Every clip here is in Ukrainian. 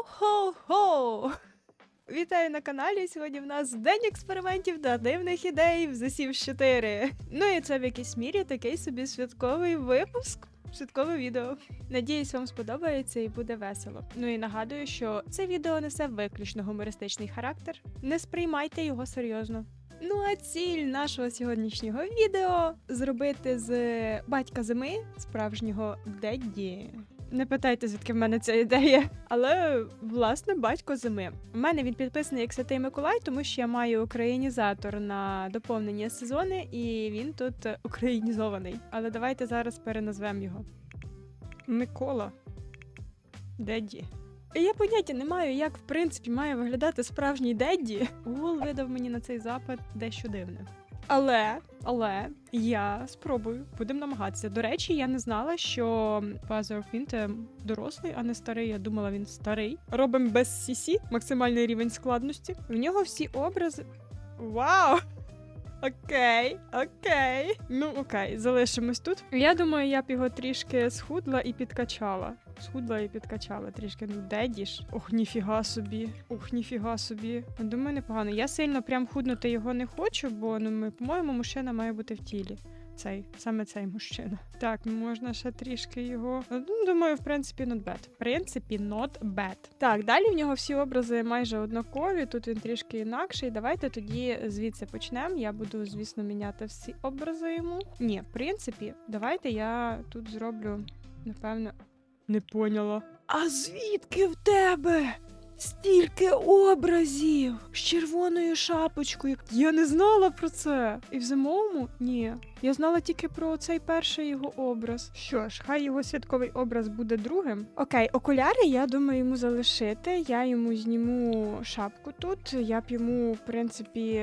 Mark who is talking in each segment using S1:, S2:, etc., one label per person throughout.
S1: Йо-хо-хо! Вітаю на каналі. Сьогодні в нас день експериментів та дивних ідей в The Sims 4. Ну і це в якійсь мірі такий собі святковий випуск. Святкове відео. Надіюсь, вам сподобається і буде весело. Ну і нагадую, що це відео несе виключно гумористичний характер. Не сприймайте його серйозно. Ну а ціль нашого сьогоднішнього відео зробити з батька зими справжнього Дедді. Не питайте, звідки в мене ця ідея. Але власне батько зими. У мене він підписаний як Святий Миколай, тому що я маю українізатор на доповнення сезони, і він тут українізований. Але давайте зараз переназвемо його. Микола. Дедді. Я поняття не маю, як в принципі має виглядати справжній Дедді. Гул видав мені на цей запит дещо дивне. Але, але я спробую, будемо намагатися. До речі, я не знала, що Father Wind дорослий, а не старий. Я думала, він старий. Робимо без CC, максимальний рівень складності. В нього всі образи. Вау! Окей, окей. Ну окей, залишимось тут. Я думаю, я б його трішки схудла і підкачала. Схудла і підкачала трішки. Ну, дедіш. Ох, ніфіга собі. Ох, ніфіга собі. Думаю, непогано. Я сильно прям худнути його не хочу, бо ну, ми, по-моєму, мужчина має бути в тілі. Цей, саме цей мужчина. Так, можна ще трішки його. Ну, думаю, в принципі, not bad. В принципі, not bad. Так, далі в нього всі образи майже однакові. Тут він трішки інакший. Давайте тоді звідси почнемо. Я буду, звісно, міняти всі образи йому. Ні, в принципі, давайте я тут зроблю, напевно, не поняла. А звідки в тебе? Стільки образів з червоною шапочкою. Я не знала про це. І в зимовому ні. Я знала тільки про цей перший його образ. Що ж, хай його святковий образ буде другим. Окей, окуляри я думаю йому залишити. Я йому зніму шапку тут. Я б йому, в принципі.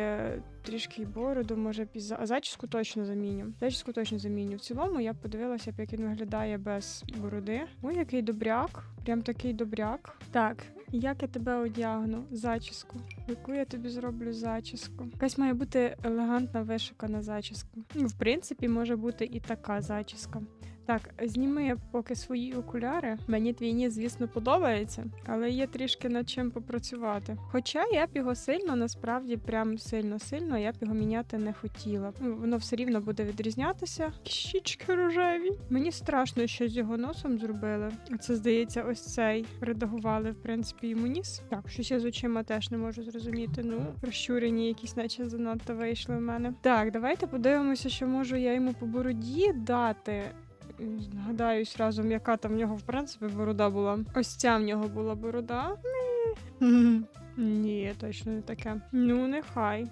S1: Трішки бороду, може піз... а зачіску точно заміню. Зачіску точно заміню. В цілому я подивилася, як він виглядає без бороди. Ой, який добряк. Прям такий добряк. Так, як я тебе одягну? Зачіску. Яку я тобі зроблю зачіску? Якась має бути елегантна вишукана зачіска. Ну, в принципі, може бути і така зачіска. Так, зніми поки свої окуляри. Мені твій ніс, звісно, подобається, але є трішки над чим попрацювати. Хоча я б його сильно, насправді, прям сильно-сильно, я б його міняти не хотіла. Ну, Воно все рівно буде відрізнятися. Щічки рожеві. Мені страшно, що з його носом зробили. Це здається, ось цей редагували, в принципі, йому ніс. Так, щось я з очима теж не можу зрозуміти. Ну, розчурені якісь, наче занадто вийшли в мене. Так, давайте подивимося, що можу я йому по бороді дати. Згадаюсь разом, яка там в нього, в принципі, борода була. Ось ця в нього була борода. Ні, точно не таке. Ну, нехай.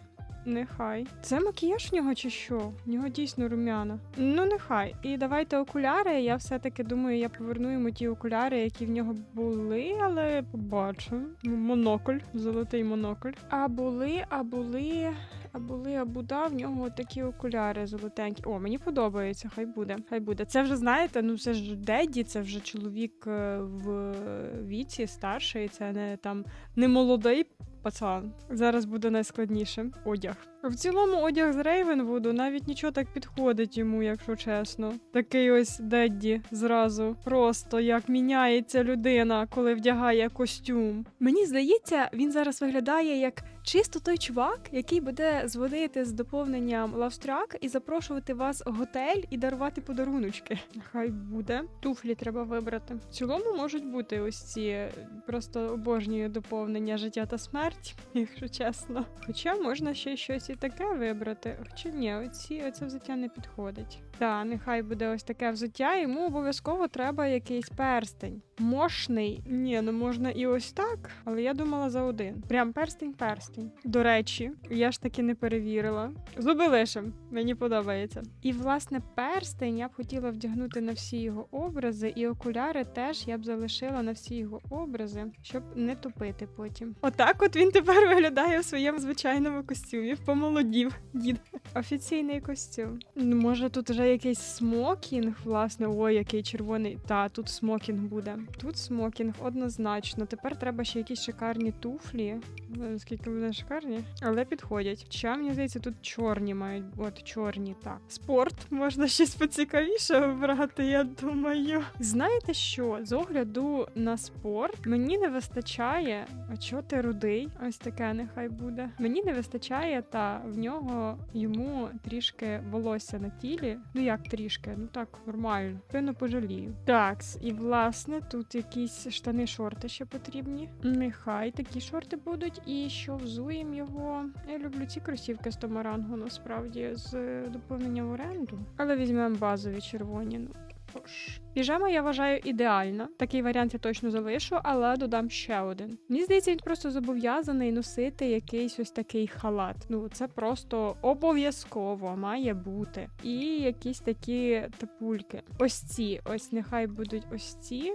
S1: Нехай. Це макіяж в нього чи що? В нього дійсно рум'яна. Ну, нехай. І давайте окуляри. Я все-таки думаю, я поверну йому ті окуляри, які в нього були, але побачу. Монокль, золотий монокль. А були, а були, а були, а буда, в нього такі окуляри золотенькі. О, мені подобається, хай буде. Хай буде. Це вже знаєте, ну це ж Деді, це вже чоловік е, в віці старший, це не там не молодий пацан. Зараз буде найскладніше. Одяг. В цілому одяг з Рейвенвуду навіть нічого так підходить йому, якщо чесно. Такий ось Дедді зразу. Просто як міняється людина, коли вдягає костюм. Мені здається, він зараз виглядає як чисто той чувак, який буде зводити з доповненням Лавстрак і запрошувати вас в готель і дарувати подаруночки. Хай буде. Туфлі треба вибрати. В цілому можуть бути ось ці просто обожнюю доповнення життя та смерть, якщо чесно. Хоча можна ще щось і таке вибрати. Хоча ні, оці оце взуття не підходить. Так, нехай буде ось таке взуття, йому обов'язково треба якийсь перстень. Мощний. Ні, ну можна і ось так, але я думала за один. Прям перстень-перстень. До речі, я ж таки не перевірила. Зуби лишим, мені подобається. І власне перстень я б хотіла вдягнути на всі його образи, і окуляри теж я б залишила на всі його образи, щоб не тупити потім. Отак, от він тепер виглядає в своєму звичайному костюмі. Помолодів, дід. Офіційний костюм. Може, тут вже якийсь смокінг, власне. Ой, який червоний. Та, тут смокінг буде. Тут смокінг однозначно. Тепер треба ще якісь шикарні туфлі. Наскільки вони шикарні, але підходять. Хоча, мені здається, тут чорні мають. От чорні, так. Спорт можна щось поцікавіше обрати, я думаю. Знаєте що? З огляду на спорт мені не вистачає. А чого ти рудий? Ось таке нехай буде. Мені не вистачає, та в нього йому трішки волосся на тілі. Ну як трішки? Ну так, нормально. Певно пожалію. Так, і власне тут якісь штани, шорти ще потрібні. Нехай такі шорти будуть. І що взуємо його. Я люблю ці кросівки з Томарангу, насправді, з е, доповненням оренду. Але візьмемо базові червоні. Ну, Тож. Піжама я вважаю ідеальна. Такий варіант я точно залишу, але додам ще один. Мені здається, він просто зобов'язаний носити якийсь ось такий халат. Ну це просто обов'язково має бути. І якісь такі тапульки. Ось ці, ось нехай будуть ось ці.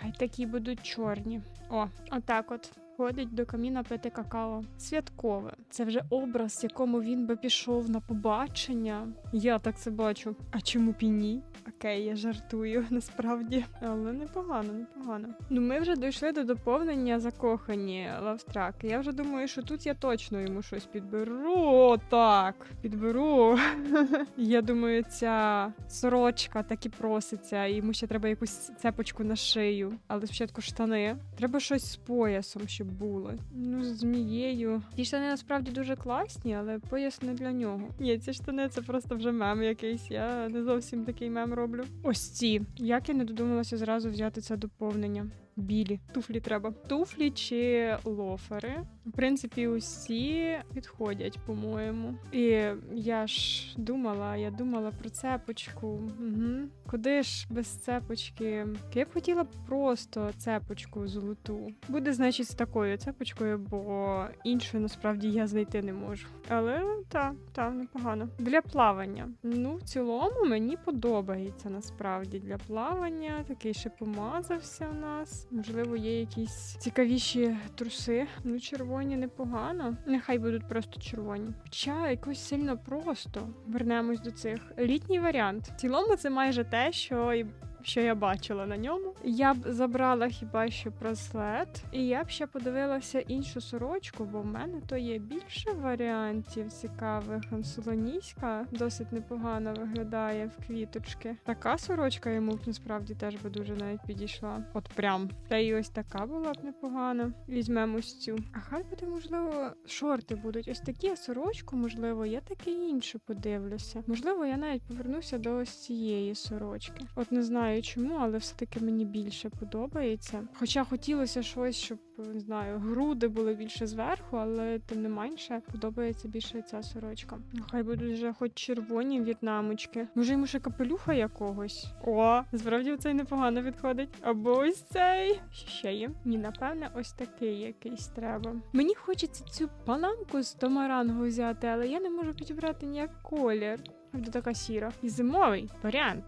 S1: Хай такі будуть чорні. О, отак от. Ходить до каміна пити какао. Святкове. Це вже образ, якому він би пішов на побачення. Я так це бачу. А чому б і ні? Окей, я жартую насправді. Але непогано, непогано. Ну ми вже дійшли до доповнення закохані лавстраки. Я вже думаю, що тут я точно йому щось підберу. О, так, підберу. я думаю, ця сорочка так і проситься, йому ще треба якусь цепочку на шию, але спочатку штани. Треба щось з поясом, щоб було. Ну, з змією. Ті штани насправді дуже класні, але пояс не для нього. Ні, ці штани це просто вже мем якийсь. Я не зовсім такий мем роблю. Ось ці. Як я не додумалася зразу взяти це доповнення. Білі туфлі треба. Туфлі чи лофери. В принципі, усі підходять, по-моєму. І я ж думала, я думала про цепочку. Угу. Куди ж без цепочки? Я б хотіла просто цепочку золоту. Буде, значить, з такою цепочкою, бо іншої насправді я знайти не можу. Але так, так, непогано. Для плавання. Ну, в цілому мені подобається насправді для плавання. Такий ще помазався в нас. Можливо, є якісь цікавіші труси. Ну, червоні непогано. Нехай будуть просто червоні. Хоча якось сильно просто. Вернемось до цих. Літній варіант. В цілому це майже те, що і. Що я бачила на ньому, я б забрала хіба що браслет, і я б ще подивилася іншу сорочку, бо в мене то є більше варіантів цікавих. Солоніська досить непогано виглядає в квіточки. Така сорочка йому б насправді теж би дуже навіть підійшла. От прям. Та й ось така була б непогана. Візьмемо ось цю. А хай буде, можливо, шорти будуть. Ось такі а сорочку, можливо, я таке інше подивлюся. Можливо, я навіть повернуся до ось цієї сорочки. От не знаю чому, але все-таки мені більше подобається. Хоча хотілося щось, щоб не знаю, груди були більше зверху, але тим не менше подобається більше ця сорочка. Хай будуть вже хоч червоні в'єтнамочки. Може йому ще капелюха якогось. О, справді цей непогано відходить. Або ось цей. Ще є? Ні, напевне, ось такий якийсь треба. Мені хочеться цю панамку з томарангу взяти, але я не можу підібрати ніяк колір. Буде така сіра. І зимовий варіант.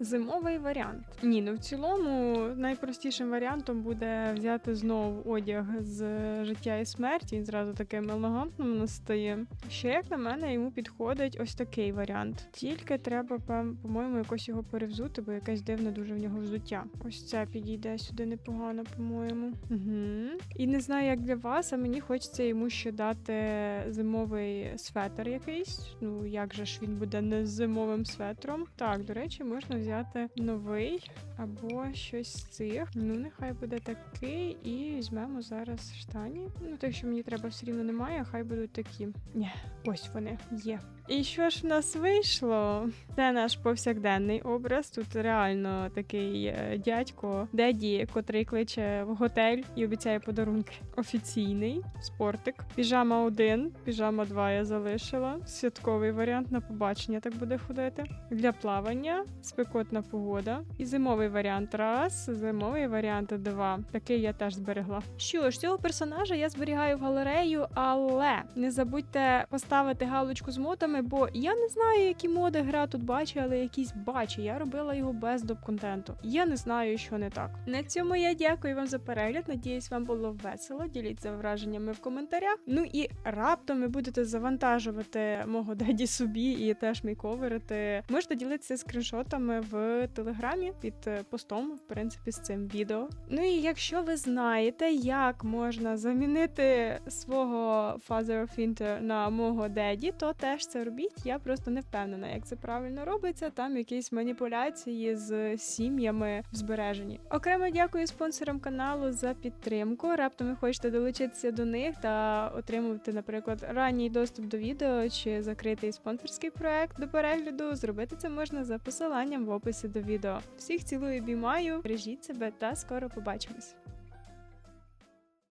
S1: Зимовий варіант. Ні, ну в цілому найпростішим варіантом буде взяти знову одяг з життя і смерті. Він зразу таким елегантним у нас стає. Ще, як на мене, йому підходить ось такий варіант. Тільки треба, по-моєму, якось його перевзути, бо якесь дивне дуже в нього взуття. Ось це підійде сюди непогано, по-моєму. Угу. І не знаю, як для вас, а мені хочеться йому ще дати зимовий светр якийсь. Ну як же ж він буде не з зимовим светром? Так, до речі, можна взяти новий або щось з цих. Ну, нехай буде такий, і візьмемо зараз штані. Ну, те, що мені треба все рівно немає, хай будуть такі. Ні, ось вони є. І що ж в нас вийшло? Це наш повсякденний образ. Тут реально такий е, дядько, деді, котрий кличе в готель і обіцяє подарунки. Офіційний спортик. Піжама 1, піжама 2 я залишила. Святковий варіант на побачення так буде ходити. Для плавання, спекотна погода. І зимовий варіант раз, зимовий варіант два. Такий я теж зберегла. Що ж, цього персонажа я зберігаю в галерею, але не забудьте поставити галочку з мотами модами, бо я не знаю, які моди гра тут бачить, але якісь бачить. Я робила його без доп контенту. Я не знаю, що не так. На цьому я дякую вам за перегляд. Надіюсь, вам було весело. Діліться враженнями в коментарях. Ну і раптом ви будете завантажувати мого деді собі і теж мейковерити. Можете ділитися скріншотами в телеграмі під е, постом, в принципі, з цим відео. Ну і якщо ви знаєте, як можна замінити свого Father of Winter на мого деді, то теж це робіть. Я просто не впевнена, як це правильно робиться. Там якісь маніпуляції з сім'ями в збереженні. Окремо дякую спонсорам каналу за підтримку. Раптом ви хочете долучитися до них та отримувати, наприклад, ранній доступ до відео чи закритий спонсорський проект до перегляду. Зробити це можна за посиланням в описі до відео. Всіх цілую, обіймаю, бережіть себе та скоро побачимось.